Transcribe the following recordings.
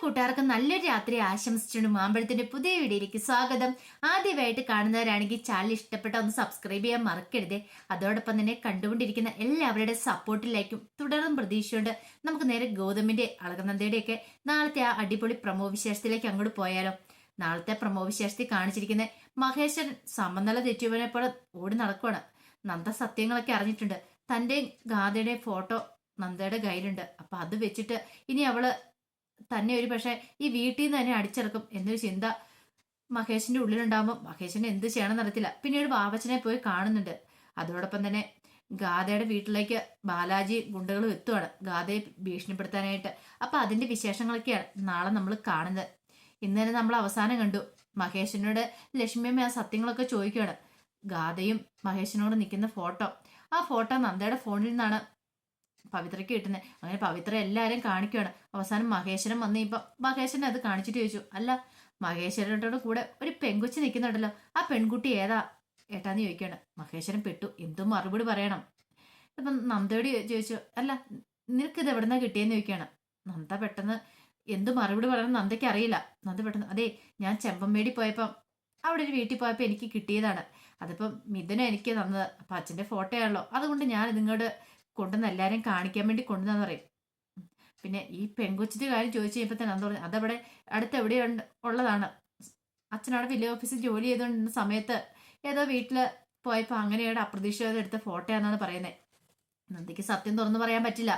കൂട്ടുകാർക്കും നല്ലൊരു രാത്രി ആശംസിച്ചുകൊണ്ട് മാമ്പഴത്തിന്റെ പുതിയ വീഡിയോയിലേക്ക് സ്വാഗതം. ആദ്യമായിട്ട് കാണുന്നവരാണെങ്കിൽ ചാനൽ ഇഷ്ടപ്പെട്ട ഒന്ന് സബ്സ്ക്രൈബ് ചെയ്യാൻ മറക്കരുതേ. അതോടൊപ്പം തന്നെ കണ്ടുകൊണ്ടിരിക്കുന്ന എല്ലാവരുടെ സപ്പോർട്ടിലേക്കും തുടർന്നും പ്രതീക്ഷയുണ്ട് നമുക്ക് നേരെ ഗൗതമിന്റെ അളകനന്ദയുടെ ഒക്കെ നാളത്തെ ആ അടിപൊളി പ്രമോ വിശേഷത്തിലേക്ക് അങ്ങോട്ട് പോയാലോ. നാളത്തെ പ്രമോ വിശേഷത്തിൽ കാണിച്ചിരിക്കുന്ന മഹേശ്വരൻ സമനില തെറ്റുവനെ പോലെ ഓടി നടക്കുവാണ്. നന്ദ സത്യങ്ങളൊക്കെ അറിഞ്ഞിട്ടുണ്ട്. തന്റെ ഗാഥയുടെ ഫോട്ടോ നന്ദയുടെ കയ്യിലുണ്ട്. അപ്പൊ അത് വെച്ചിട്ട് ഇനി അവൾ തന്നെ ഒരു പക്ഷേ ഈ വീട്ടിൽ നിന്ന് തന്നെ അടിച്ചിറക്കും. എന്നൊരു ചിന്ത മഹേഷിന്റെ ഉള്ളിലുണ്ടാകുമ്പോൾ മഹേഷിന് എന്ത് ചെയ്യണമെന്ന് അറിയത്തില്ല. പിന്നീട് ബാബച്ചനെ പോയി കാണുന്നുണ്ട്. അതോടൊപ്പം തന്നെ ഗാഥയുടെ വീട്ടിലേക്ക് ബാലാജി ഗുണ്ടകളും എത്തുവാണ്. ഗാഥയെ ഭീഷണിപ്പെടുത്താനായിട്ട്. അപ്പൊ അതിന്റെ വിശേഷങ്ങളൊക്കെയാണ് നാളെ നമ്മൾ കാണുന്നത്. ഇന്ന് തന്നെ നമ്മൾ അവസാനം കണ്ടു. മഹേഷിനോട് ലക്ഷ്മിയമ്മ ആ സത്യങ്ങളൊക്കെ ചോദിക്കുകയാണ് ഗാഥയും മഹേഷിനോട് നിൽക്കുന്ന ഫോട്ടോ. ആ ഫോട്ടോ നന്ദയുടെ ഫോണിൽ നിന്നാണ് പവിത്രയ്ക്ക് കിട്ടുന്നത് അങ്ങനെ പവിത്ര എല്ലാവരും കാണിക്കുകയാണ് അവസാനം മഹേശ്വരൻ വന്ന് ഇപ്പം മഹേശ്വരൻ അത് കാണിച്ചിട്ട് ചോദിച്ചു അല്ല മഹേശ്വരനോട് കൂടെ ഒരു പെൺകുച്ചി നിൽക്കുന്നുണ്ടല്ലോ ആ പെൺകുട്ടി ഏതാ? ഏട്ടാന്ന് ചോദിക്കുകയാണ്. മഹേശ്വരൻ പെട്ടു. എന്തും മറുപടി പറയണം? ഇപ്പം നന്ദയോട് ചോദിച്ചു അല്ല നിനക്ക് ഇത് എവിടെന്നാ കിട്ടിയെന്ന് ചോദിക്കുകയാണ്. നന്ദ പെട്ടെന്ന് എന്ത് മറുപടി പറയണം നന്ദയ്ക്ക് അറിയില്ല. നന്ദ പെട്ടെന്ന് അതെ ഞാൻ ചെമ്പമ്മേടി പോയപ്പം അവിടെ ഒരു വീട്ടിൽ പോയപ്പോൾ എനിക്ക് കിട്ടിയതാണ്. അതിപ്പം മിഥുന എനിക്ക് തന്നത്. അപ്പം അച്ഛന്റെ ഫോട്ടോയാണല്ലോ. അതുകൊണ്ട് ഞാൻ ഇതിങ്ങോട്ട് കൊണ്ടുവന്ന് എല്ലാവരെയും കാണിക്കാൻ വേണ്ടി കൊണ്ടുവന്നു പറയും. പിന്നെ ഈ പെങ്കൊച്ചിന്റെ കാര്യം ചോദിച്ചു കഴിയുമ്പോൾ തന്നെ പറയുക അതവിടെ അടുത്ത് എവിടെയുണ്ട് ഉള്ളതാണ്. അച്ഛനവിടെ വില്ലേജ് ഓഫീസിൽ ജോലി ചെയ്തുകൊണ്ടിരുന്ന സമയത്ത് ഏതോ വീട്ടിൽ പോയപ്പോൾ അങ്ങനെയുടെ അപ്രതീക്ഷിതം എടുത്ത ഫോട്ടോയാണെന്നാണ് പറയുന്നത് നന്ദിക്ക് സത്യം തുറന്നു പറയാൻ പറ്റില്ല.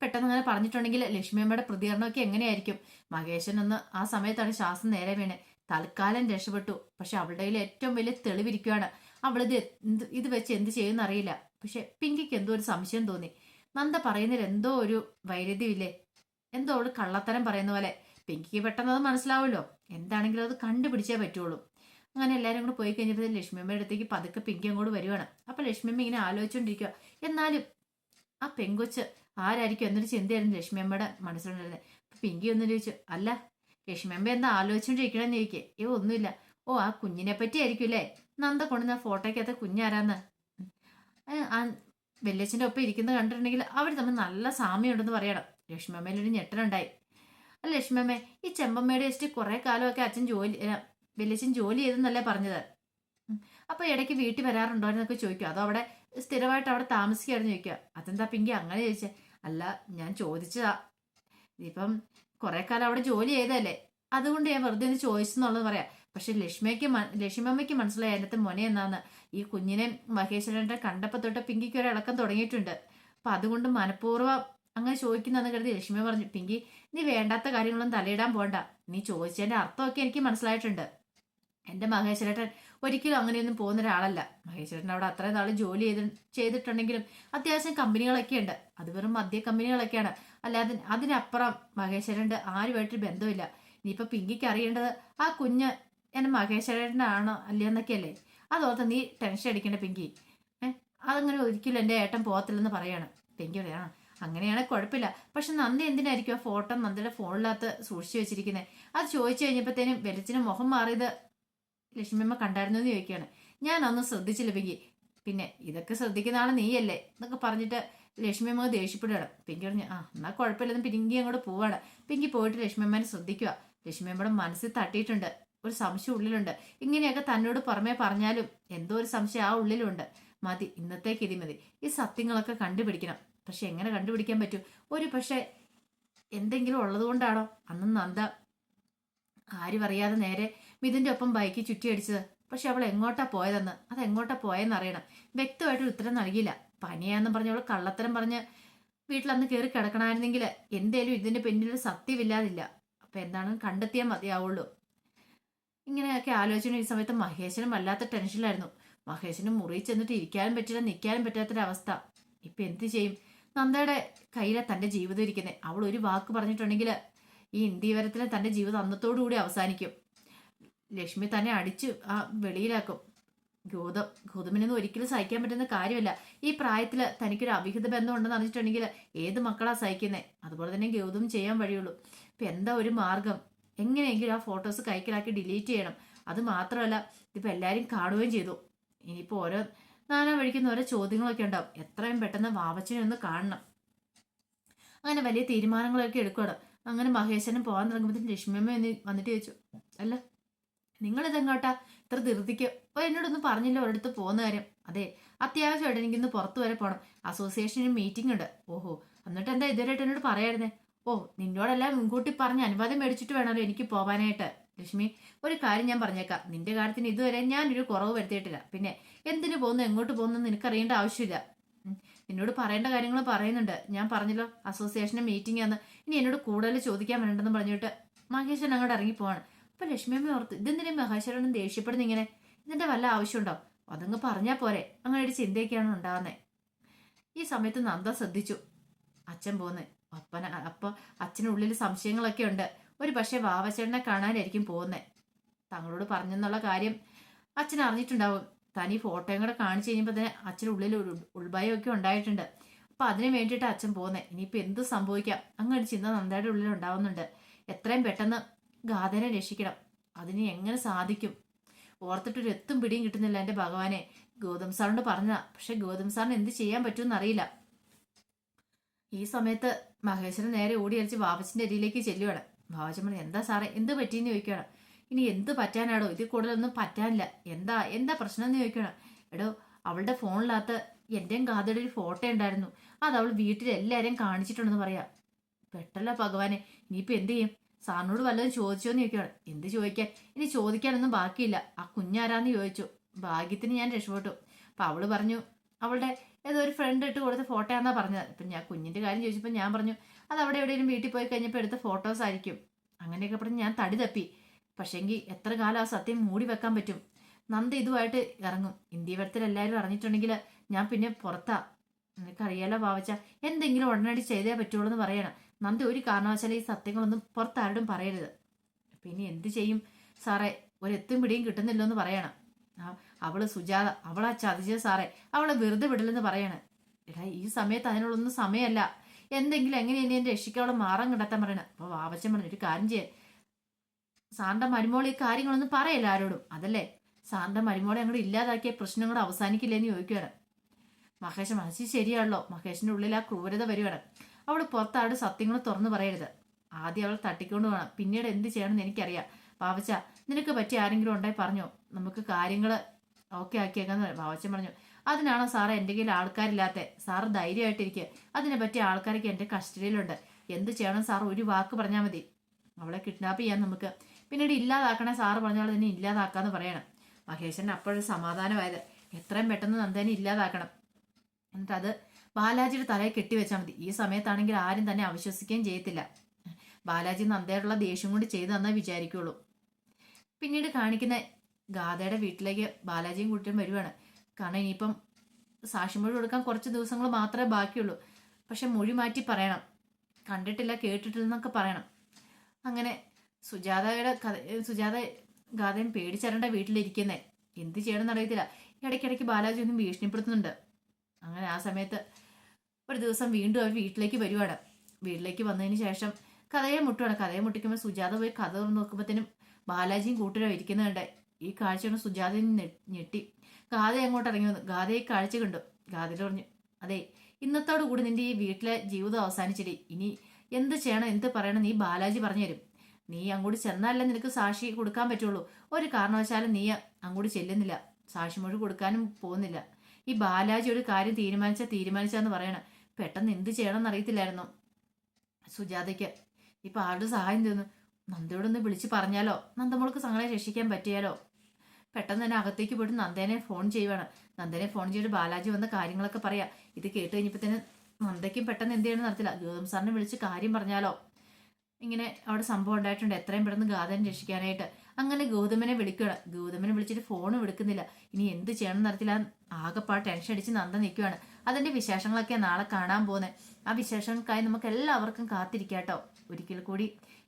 പെട്ടെന്ന് അങ്ങനെ പറഞ്ഞിട്ടുണ്ടെങ്കിൽ ലക്ഷ്മിയമ്മയുടെ പ്രതികരണമൊക്കെ എങ്ങനെയായിരിക്കും? മഹേശൻ ഒന്ന് ആ സമയത്താണ് ശ്വാസം നേരെ വീണ്. തൽക്കാലം രക്ഷപ്പെട്ടു. പക്ഷെ അവളുടെ കയ്യിൽ ഏറ്റവും വലിയ തെളിവിരിക്കുകയാണ് അവളിത് ഇത് വെച്ച് എന്ത് ചെയ്യുമെന്ന് അറിയില്ല. പക്ഷെ പിങ്കിക്ക് എന്തോ ഒരു സംശയം തോന്നി. നന്ദ പറയുന്നതിൽ എന്തോ ഒരു വൈരുദ്ധ്യമില്ലേ? എന്തോ അവൾ കള്ളത്തരം പറയുന്ന പോലെ. പിങ്കിക്ക് പെട്ടെന്ന് അത് മനസ്സിലാവുമല്ലോ. എന്താണെങ്കിലും അത് കണ്ടുപിടിച്ചേ പറ്റുള്ളൂ. അങ്ങനെ എല്ലാവരും കൂടെ പോയി കഴിഞ്ഞപ്പോൾ ലക്ഷ്മിയമ്മയുടെ അടുത്തേക്ക് പതുക്കെ പിങ്കി അങ്ങോട്ട് വരുവാണ്. അപ്പൊ ലക്ഷ്മിയമ്മ ഇങ്ങനെ ആലോചിച്ചുകൊണ്ടിരിക്കുക എന്നാലും ആ പെങ്കൊച്ച് ആരായിരിക്കും എന്നൊരു ചിന്തയായിരുന്നു ലക്ഷ്മിയമ്മയുടെ മനസ്സിലുണ്ടായിരുന്നത് പിങ്കി ഒന്നും ചോദിച്ചു അല്ല ലക്ഷ്മിയമ്മ എന്താ ആലോചിച്ചുകൊണ്ടിരിക്കണമെന്ന് ചോദിക്കേ. ഏ ഒന്നുമില്ല. ഓ ആ കുഞ്ഞിനെ പറ്റി ആയിരിക്കും അല്ലേ? നന്ദ കൊണ്ടുവന്ന ഫോട്ടോയ്ക്കകത്ത് കുഞ്ഞാരാന്ന്. ആ വെല്ലച്ചന്റെ ഒപ്പം ഇരിക്കുന്നത് കണ്ടിട്ടുണ്ടെങ്കിൽ അവർ തമ്മിൽ നല്ല സാമ്യമുണ്ടെന്ന് പറയണം. ലക്ഷ്മമ്മയിലൊരു ഞെട്ടലുണ്ടായി. അല്ല ലക്ഷ്മമ്മ ഈ ചെമ്പമ്മയുടെ വെച്ചിട്ട് കുറേ കാലമൊക്കെ അച്ഛൻ ജോലി വെല്ലച്ചൻ ജോലി ചെയ്തെന്നല്ലേ പറഞ്ഞത്? അപ്പോൾ ഇടയ്ക്ക് വീട്ടിൽ വരാറുണ്ടോ? എന്നൊക്കെ ചോദിക്കും. അതോ അവിടെ സ്ഥിരമായിട്ട് അവിടെ താമസിക്കുകയായിരുന്നു ചോദിക്കുക. അതെന്താ പിങ്കി അങ്ങനെ ചോദിച്ചേ? അല്ല ഞാൻ ചോദിച്ചതാ. ഇപ്പം കുറേ കാലം അവിടെ ജോലി ചെയ്തല്ലേ അതുകൊണ്ട് ഞാൻ വെറുതെ ഒന്ന് ചോദിച്ചെന്നുള്ളത് പറയാം. പക്ഷെ ലക്ഷ്മിക്ക് ലക്ഷ്മിയമ്മയ്ക്ക് മനസ്സിലായി അതിനകത്ത് മൊന എന്നാന്ന്. ഈ കുഞ്ഞിനെ മഹേശ്വരന്റെ കണ്ടപ്പോ തൊട്ട് പിങ്കിക്ക് ഒരു ഇളക്കം തുടങ്ങിയിട്ടുണ്ട്. അപ്പൊ അതുകൊണ്ട് മനഃപൂർവം അങ്ങനെ ചോദിക്കുന്നതെന്ന് കരുതി ലക്ഷ്മി പറഞ്ഞു പിങ്കി നീ വേണ്ടാത്ത കാര്യങ്ങളൊന്നും തലയിടാൻ പോണ്ട. നീ ചോദിച്ചതിന്റെ അർത്ഥമൊക്കെ എനിക്ക് മനസ്സിലായിട്ടുണ്ട്. എന്റെ മഹേശ്വരേട്ടൻ ഒരിക്കലും അങ്ങനെയൊന്നും പോകുന്ന ഒരാളല്ല മഹേശ്വരൻ അവിടെ അത്രയും നാൾ ജോലി ചെയ്ത് ചെയ്തിട്ടുണ്ടെങ്കിലും അത്യാവശ്യം കമ്പനികളൊക്കെ ഉണ്ട്. അത് വെറും മദ്യ കമ്പനികളൊക്കെയാണ്. അല്ലാതെ അതിനപ്പുറം മഹേശ്വരന്റെ ആരുമായിട്ട് ബന്ധമില്ല. ഇനിയിപ്പോൾ പിങ്കിക്ക് അറിയേണ്ടത് ആ കുഞ്ഞ് എന്നെ മഹേശ്വരേട്ടനാണോ അല്ലയെന്നൊക്കെയല്ലേ? അതോർത്ത് നീ ടെൻഷൻ അടിക്കണ്ട പിങ്കി. അതങ്ങനെ ഒരിക്കലും എന്റെ ഏട്ടൻ പോകത്തില്ലെന്ന് പറയാണ്. പിങ്കി പറയാ അങ്ങനെയാണെങ്കിൽ കുഴപ്പമില്ല. പക്ഷെ നന്ദി എന്തിനായിരിക്കും ആ ഫോട്ടോ നന്ദിയുടെ ഫോണിനകത്ത് സൂക്ഷിച്ചു വെച്ചിരിക്കുന്നത് അത് ചോദിച്ചു കഴിഞ്ഞപ്പോഴത്തേനും വെളിച്ചിന് മുഖം മാറിയത് ലക്ഷ്മിയമ്മ കണ്ടായിരുന്നു എന്ന് ചോദിക്കുകയാണ്. ഞാൻ അന്ന് ശ്രദ്ധിച്ചില്ല പിങ്കി. പിന്നെ ഇതൊക്കെ ശ്രദ്ധിക്കുന്ന നീയല്ലേ? എന്നൊക്കെ പറഞ്ഞിട്ട് ലക്ഷ്മിയമ്മ ദേഷ്യപ്പെടുകയാണ്. പിങ്കി പറഞ്ഞു ആ എന്നാൽ കുഴപ്പമില്ലെന്ന് പിങ്കി അങ്ങോട്ട് പോവാണ്. പിങ്കി പോയിട്ട് ലക്ഷ്മിയമ്മനെ ശ്രദ്ധിക്കുക. ലക്ഷ്മിയമ്മയുടെ മനസ്സിൽ തട്ടിയിട്ടുണ്ട്. ഒരു സംശയം ഉള്ളിലുണ്ട്. ഇങ്ങനെയൊക്കെ തന്നോട് പുറമേ പറഞ്ഞാലും എന്തോ ഒരു സംശയം ആ ഉള്ളിലുണ്ട്. മതി ഇന്നത്തേക്ക് ഇതി മതി. ഈ സത്യങ്ങളൊക്കെ കണ്ടുപിടിക്കണം. പക്ഷെ എങ്ങനെ കണ്ടുപിടിക്കാൻ പറ്റും? ഒരു പക്ഷെ എന്തെങ്കിലും ഉള്ളത് കൊണ്ടാണോ അന്ന് നന്ദ ആരും അറിയാതെ നേരെ മിഥുന്റെ ഒപ്പം ബൈക്ക് ചുറ്റിയടിച്ചത് പക്ഷെ അവൾ എങ്ങോട്ടാ പോയതെന്ന്? അത് എങ്ങോട്ടാ പോയെന്ന് അറിയണം. വ്യക്തമായിട്ട് ഉത്തരം നൽകിയില്ല. പനിയാന്ന് പറഞ്ഞ അവൾ കള്ളത്തരം പറഞ്ഞ് വീട്ടിലന്ന് കയറി കിടക്കണമായിരുന്നെങ്കിൽ എന്തേലും ഇതിന്റെ പിന്നിൽ സത്യമില്ലാതില്ല. അപ്പൊ എന്താണ് കണ്ടെത്തിയാൽ മതിയാവുള്ളൂ. ഇങ്ങനെയൊക്കെ ആലോചന ഈ സമയത്ത് മഹേശനും വല്ലാത്ത ടെൻഷനിലായിരുന്നു. മഹേശന് മുറി ചെന്നിട്ട് ഇരിക്കാനും പറ്റില്ല നിൽക്കാനും പറ്റാത്തൊരവസ്ഥ ഇപ്പൊ എന്ത് ചെയ്യും? നന്ദയുടെ കയ്യിലെ തന്റെ ജീവിതം ഇരിക്കുന്നത് അവൾ ഒരു വാക്ക് പറഞ്ഞിട്ടുണ്ടെങ്കിൽ ഈ ഇന്ത്യവരത്തിലെ തന്റെ ജീവിതം അന്നത്തോടുകൂടി അവസാനിക്കും. ലക്ഷ്മി തന്നെ അടിച്ച് ആ വെളിയിലാക്കും. ഗൗതം ഗൗതമിനൊന്നും ഒരിക്കലും സഹിക്കാൻ പറ്റുന്ന കാര്യമല്ല. ഈ പ്രായത്തിൽ തനിക്കൊരു അവിഹിത ബന്ധം ഉണ്ടെന്ന് അറിഞ്ഞിട്ടുണ്ടെങ്കിൽ ഏത് മക്കളാ സഹിക്കുന്നത് അതുപോലെ തന്നെ ഗൗതം ചെയ്യാൻ വഴിയുള്ളൂ. ഇപ്പൊ എന്താ ഒരു മാർഗം? എങ്ങനെയെങ്കിലും ആ ഫോട്ടോസ് കൈക്കലാക്കി ഡിലീറ്റ് ചെയ്യണം. അത് മാത്രമല്ല ഇതിപ്പോൾ എല്ലാവരും കാണുകയും ചെയ്തു. ഇനിയിപ്പോൾ ഓരോ നാനാ വഴിക്കുന്ന ഓരോ ചോദ്യങ്ങളൊക്കെ ഉണ്ടാവും. എത്രയും പെട്ടെന്ന് വാവച്ചനെ ഒന്ന് കാണണം. അങ്ങനെ വലിയ തീരുമാനങ്ങളൊക്കെ എടുക്കണം. അങ്ങനെ മഹേശനും പോകാൻ തുടങ്ങുമ്പോഴത്തേക്കും ലക്ഷ്മിയമ്മ എന്ന് വന്നിട്ട് ചോദിച്ചു അല്ല നിങ്ങളിതെങ്ങോട്ടാ? ഇത്ര ധൃതിക്ക്. അപ്പോൾ എന്നോടൊന്നും പറഞ്ഞില്ല ഒരിടത്ത് പോകുന്ന കാര്യം. അതെ അത്യാവശ്യമായിട്ട് എനിക്കിന്ന് പുറത്തു വരെ പോകണം അസോസിയേഷൻ മീറ്റിംഗ് ഉണ്ട്. ഓഹോ എന്നിട്ട് എന്താ ഇതുവരെയായിട്ട് എന്നോട് പറയായിരുന്നേ? ഓ നിന്നോടല്ല മുൻകൂട്ടി പറഞ്ഞ് അനുവാദം മേടിച്ചിട്ട് വേണമല്ലോ എനിക്ക് പോവാനായിട്ട്. ലക്ഷ്മി ഒരു കാര്യം ഞാൻ പറഞ്ഞേക്കാം. നിന്റെ കാര്യത്തിന് ഇതുവരെ ഞാൻ ഒരു കുറവ് വരുത്തിയിട്ടില്ല. പിന്നെ എന്തിനു പോകുന്നു എങ്ങോട്ട് പോകുന്നു നിനക്കറിയേണ്ട ആവശ്യമില്ല. നിന്നോട് പറയേണ്ട കാര്യങ്ങൾ പറയുന്നുണ്ട്. ഞാൻ പറഞ്ഞല്ലോ അസോസിയേഷന്റെ മീറ്റിംഗ് ആണ് ഇനി എന്നോട് കൂടുതൽ ചോദിക്കാൻ വേണ്ടെന്ന് പറഞ്ഞിട്ട് മഹേശ്വരൻ അങ്ങോട്ട് ഇറങ്ങി പോവാണ്. അപ്പൊ ലക്ഷ്മിയമ്മ ഓർത്ത് ഇതെന്തിനും മഹേശ്വരനും ദേഷ്യപ്പെടുന്ന ഇങ്ങനെ? ഇതിന്റെ വല്ല ആവശ്യമുണ്ടോ അതങ്ങ് പറഞ്ഞാൽ പോരെ. അങ്ങനെ ഒരു ചിന്തയൊക്കെയാണ് ഉണ്ടാകുന്നത് ഈ സമയത്ത് നന്ദ ശ്രദ്ധിച്ചു. അച്ഛൻ പോന്ന്. അപ്പന അപ്പൊ അച്ഛനുള്ളിൽ സംശയങ്ങളൊക്കെ ഉണ്ട്. ഒരു പക്ഷേ വാവച്ചേട്ടനെ കാണാനായിരിക്കും പോകുന്നത് തങ്ങളോട് പറഞ്ഞെന്നുള്ള കാര്യം അച്ഛൻ അറിഞ്ഞിട്ടുണ്ടാവും. തനി ഫോട്ടോയും കൂടെ കാണിച്ചു കഴിയുമ്പോൾ തന്നെ അച്ഛനുള്ളിൽ ഒരു ഉൾഭയമൊക്കെ ഉണ്ടായിട്ടുണ്ട്. അപ്പൊ അതിന് വേണ്ടിയിട്ട് അച്ഛൻ പോകുന്നത് ഇനിയിപ്പോൾ എന്ത് സംഭവിക്കാം? അങ്ങനെ ഒരു ചിന്ത നന്ദയുടെ ഉള്ളിൽ ഉണ്ടാവുന്നുണ്ട്. എത്രയും പെട്ടെന്ന് ഗാഥനെ രക്ഷിക്കണം. അതിന് എങ്ങനെ സാധിക്കും? ഓർത്തിട്ടൊരു എത്തും പിടിയും കിട്ടുന്നില്ല എന്റെ ഭഗവാനെ. ഗൗതം സാറിനോട് പറഞ്ഞതാ. പക്ഷെ ഗൗതം സാറിന് എന്ത് ചെയ്യാൻ പറ്റുമെന്ന് അറിയില്ല. ഈ സമയത്ത് മഹേശ്വരൻ നേരെ ഓടി അടിച്ച് ബാബച്ചിന്റെ അരിയിലേക്ക് ചെല്ലുവാണ്. ബാബച്ചൻ പറഞ്ഞു എന്താ സാറേ എന്ത് പറ്റിയെന്ന് ചോദിക്കണം ഇനി എന്ത് പറ്റാനാടോ? ഇതിൽ കൂടുതലൊന്നും പറ്റാനില്ല. എന്താ എന്താ പ്രശ്നം എന്ന് ചോദിക്കണം എടോ അവളുടെ ഫോണിനകത്ത് എന്റെയും ഗാഥയുടെ ഒരു ഫോട്ടോ ഉണ്ടായിരുന്നു. അത് അവൾ വീട്ടിൽ എല്ലാവരെയും കാണിച്ചിട്ടുണ്ടെന്ന് പറയാം. പെട്ടല്ല ഭഗവാനെ ഇനിയിപ്പോൾ എന്ത് ചെയ്യും? സാറിനോട് വല്ലതും ചോദിച്ചോന്ന് ചോദിക്കുകയാണ്. എന്ത് ചോദിക്കാൻ? ഇനി ചോദിക്കാനൊന്നും ബാക്കിയില്ല. ആ കുഞ്ഞാരാന്ന് ചോദിച്ചു. ഭാഗ്യത്തിന് ഞാൻ രക്ഷപ്പെട്ടു. അപ്പൊ അവൾ പറഞ്ഞു അവളുടെ ഏതോ ഒരു ഫ്രണ്ട് ഇട്ട് കൊടുത്ത ഫോട്ടോ എന്നാ പറഞ്ഞത്. ഇപ്പൊ ഞാൻ കുഞ്ഞിന്റെ കാര്യം ചോദിച്ചപ്പോൾ ഞാൻ പറഞ്ഞു അത് അവിടെ എവിടെയെങ്കിലും വീട്ടിൽ പോയി കഴിഞ്ഞപ്പോൾ എടുത്ത ഫോട്ടോസ് ആയിരിക്കും. അങ്ങനെയൊക്കെ പറഞ്ഞ് ഞാൻ തടി തപ്പി. പക്ഷേങ്കിൽ എത്ര കാലം ആ സത്യം മൂടി വെക്കാൻ പറ്റും? നന്ദ ഇതുമായിട്ട് ഇറങ്ങും. ഇന്ത്യ വരത്തിൽ എല്ലാവരും അറിഞ്ഞിട്ടുണ്ടെങ്കിൽ ഞാൻ പിന്നെ പുറത്താ. നിനക്കറിയാലോ ഭാവച്ച എന്തെങ്കിലും ഉടനടി ചെയ്തേ പറ്റുള്ളൂ എന്ന് പറയണം. നന്ദ ഒരു കാരണവശാലും ഈ സത്യങ്ങളൊന്നും പുറത്താരോടും പറയരുത്. പിന്നെ എന്ത് ചെയ്യും? സാറേ ഒരെത്തും പിടിയും കിട്ടുന്നില്ലോ എന്ന് പറയണം. അവൾ സുജാത അവളാ ചതിച്ച സാറേ. അവളെ വെറുതെ വിടലെന്ന് പറയാണ്. എടാ ഈ സമയത്ത് അതിനുള്ളൊന്നും സമയമല്ല. എന്തെങ്കിലും എങ്ങനെ എന്നെ എന്റെ രക്ഷിക്കാവളെ മാറാൻ കണ്ടെത്താൻ പറയണം? അപ്പൊ വാവച്ചൻ പറഞ്ഞു ഒരു കാര്യം ചെയ്യേ. സാറിന്റെ മരുമോളെ ഈ കാര്യങ്ങളൊന്നും പറയല്ല ആരോടും? അതല്ലേ? സാറിന്റെ മരുമോളെ അങ്ങോട്ട് ഇല്ലാതാക്കിയ പ്രശ്നം കൂടെ അവസാനിക്കില്ലെന്ന് ചോദിക്കുകയാണ് മഹേഷ് മനസ്സിൽ ശരിയാണല്ലോ. മഹേഷിന്റെ ഉള്ളിൽ ആ ക്രൂരത വരുവാണ്. അവൾ പുറത്താട് സത്യങ്ങൾ തുറന്നു പറയരുത്. ആദ്യം അവൾ തട്ടിക്കൊണ്ട് പോകണം. പിന്നീട് എന്ത് ചെയ്യണമെന്ന് എനിക്കറിയാം. പാവച്ച നിനക്ക് പറ്റിയ ആരെങ്കിലും ഉണ്ടായി പറഞ്ഞോ. നമുക്ക് കാര്യങ്ങൾ ഓക്കെ ആക്കിയേക്കാന്ന് പാവച്ചൻ പറഞ്ഞു. അതിനാണോ സാറ് എന്റെ കയ്യിൽ ആൾക്കാരില്ലാത്ത? സാറ് ധൈര്യമായിട്ടിരിക്കുക അതിനെ പറ്റിയ ആൾക്കാരൊക്കെ എന്റെ കസ്റ്റഡിയിലുണ്ട്. എന്ത് ചെയ്യണം സാർ? ഒരു വാക്ക് പറഞ്ഞാൽ മതി. അവളെ കിഡ്നാപ്പ് ചെയ്യാൻ നമുക്ക്. പിന്നീട് ഇല്ലാതാക്കണേ സാറ് പറഞ്ഞാൽ തന്നെ ഇല്ലാതാക്കാന്ന് പറയണം. മഹേശൻ അപ്പോഴും സമാധാനമായത്. എത്രയും പെട്ടെന്ന് നന്ദനെ ഇല്ലാതാക്കണം. എന്നിട്ട് അത് ബാലാജിയുടെ തലയെ കെട്ടിവെച്ചാൽ മതി. ഈ സമയത്താണെങ്കിൽ ആരും തന്നെ അവിശ്വസിക്കുകയും ചെയ്യത്തില്ല. ബാലാജി നന്ദയോടുള്ള ദേഷ്യം കൊണ്ട് ചെയ്തു തന്നേ വിചാരിക്കുള്ളൂ. പിന്നീട് കാണിക്കുന്ന ഗാഥയുടെ വീട്ടിലേക്ക് ബാലാജിയും കുട്ടിയും വരുവാണ്. കാരണം ഇനിയിപ്പം സാക്ഷി മൊഴി കൊടുക്കാൻ കുറച്ച് ദിവസങ്ങൾ മാത്രമേ ബാക്കിയുള്ളൂ. പക്ഷെ മൊഴി മാറ്റി പറയണം. കണ്ടിട്ടില്ല കേട്ടിട്ടില്ല എന്നൊക്കെ പറയണം. അങ്ങനെ സുജാതയുടെ കഥ സുജാത ഗാഥയും പേടിച്ചരണ്ട വീട്ടിലിരിക്കുന്നേ. എന്ത് ചെയ്യണമെന്ന് അറിയത്തില്ല. ഇടയ്ക്കിടയ്ക്ക് ബാലാജി ഒന്നും ഭീഷണിപ്പെടുത്തുന്നുണ്ട്. അങ്ങനെ ആ സമയത്ത് ഒരു ദിവസം വീണ്ടും അവർ വീട്ടിലേക്ക് വരുവാണ്. വീട്ടിലേക്ക് വന്നതിന് ശേഷം കഥയെ മുട്ടുവാണ്. കഥയെ മുട്ടിക്കുമ്പോൾ സുജാത പോയി കഥ നോക്കുമ്പോഴത്തേനും ബാലാജിയും കൂട്ടരും ഇരിക്കുന്നുണ്ട് ഈ കാഴ്ചയാണ് സുജാതയും ഞെട്ടി. ഗാഥ അങ്ങോട്ട് ഇറങ്ങി വന്നു ഗാഥ ഈ കാഴ്ച കണ്ടു. ഗാഥയിൽ പറഞ്ഞു അതെ ഇന്നത്തോടു കൂടി നിന്റെ ഈ വീട്ടിലെ ജീവിതം അവസാനിച്ചിടി ഇനി എന്ത് ചെയ്യണം എന്ത് പറയണം നീ ബാലാജി പറഞ്ഞു തരും. നീ അങ്ങോട്ട് ചെന്നാലേ നിനക്ക് സാക്ഷി കൊടുക്കാൻ പറ്റുള്ളൂ. ഒരു കാരണവശാലും നീ അങ്ങോട്ട് ചെല്ലുന്നില്ല. സാക്ഷി മൊഴി കൊടുക്കാനും പോകുന്നില്ല. ഈ ബാലാജി ഒരു കാര്യം തീരുമാനിച്ച തീരുമാനിച്ചാന്ന് പറയണം. പെട്ടെന്ന് എന്ത് ചെയ്യണം എന്നറിയത്തില്ലായിരുന്നു സുജാതയ്ക്ക് ഇപ്പൊ ആരുടെ സഹായം തീർന്നു നന്ദയോടൊന്ന് വിളിച്ച് പറഞ്ഞാലോ? നന്ദമോൾക്ക് സങ്ങളെ രക്ഷിക്കാൻ പറ്റിയാലോ? പെട്ടെന്ന് തന്നെ അകത്തേക്ക് പോയിട്ട് നന്ദേനെ ഫോൺ ചെയ്യുവാണ്. നന്ദനെ ഫോൺ ചെയ്തിട്ട് ബാലാജി വന്ന കാര്യങ്ങളൊക്കെ പറയാം. ഇത് കേട്ട് കഴിഞ്ഞപ്പോൾ തന്നെ നന്ദയ്ക്കും പെട്ടെന്ന് എന്ത് ചെയ്യണമെന്ന് നടത്തില്ല ഗൗതം സാറിനെ വിളിച്ച് കാര്യം പറഞ്ഞാലോ? ഇങ്ങനെ അവിടെ സംഭവം ഉണ്ടായിട്ടുണ്ട്. എത്രയും പെട്ടെന്ന് ഗാഥനെ രക്ഷിക്കാനായിട്ട്. അങ്ങനെ ഗൗതമനെ വിളിക്കുകയാണ് ഗൗതമനെ വിളിച്ചിട്ട് ഫോണും എടുക്കുന്നില്ല. ഇനി എന്ത് ചെയ്യണം നടത്തില്ല ആകെപ്പാട് ടെൻഷൻ അടിച്ച് നന്ദ നിൽക്കുകയാണ് അതിന്റെ വിശേഷങ്ങളൊക്കെ നാളെ കാണാൻ പോകുന്നത് ആ വിശേഷങ്ങൾക്കായി നമുക്ക് എല്ലാവർക്കും കാത്തിരിക്കാട്ടോ. ഒരിക്കൽ കൂടി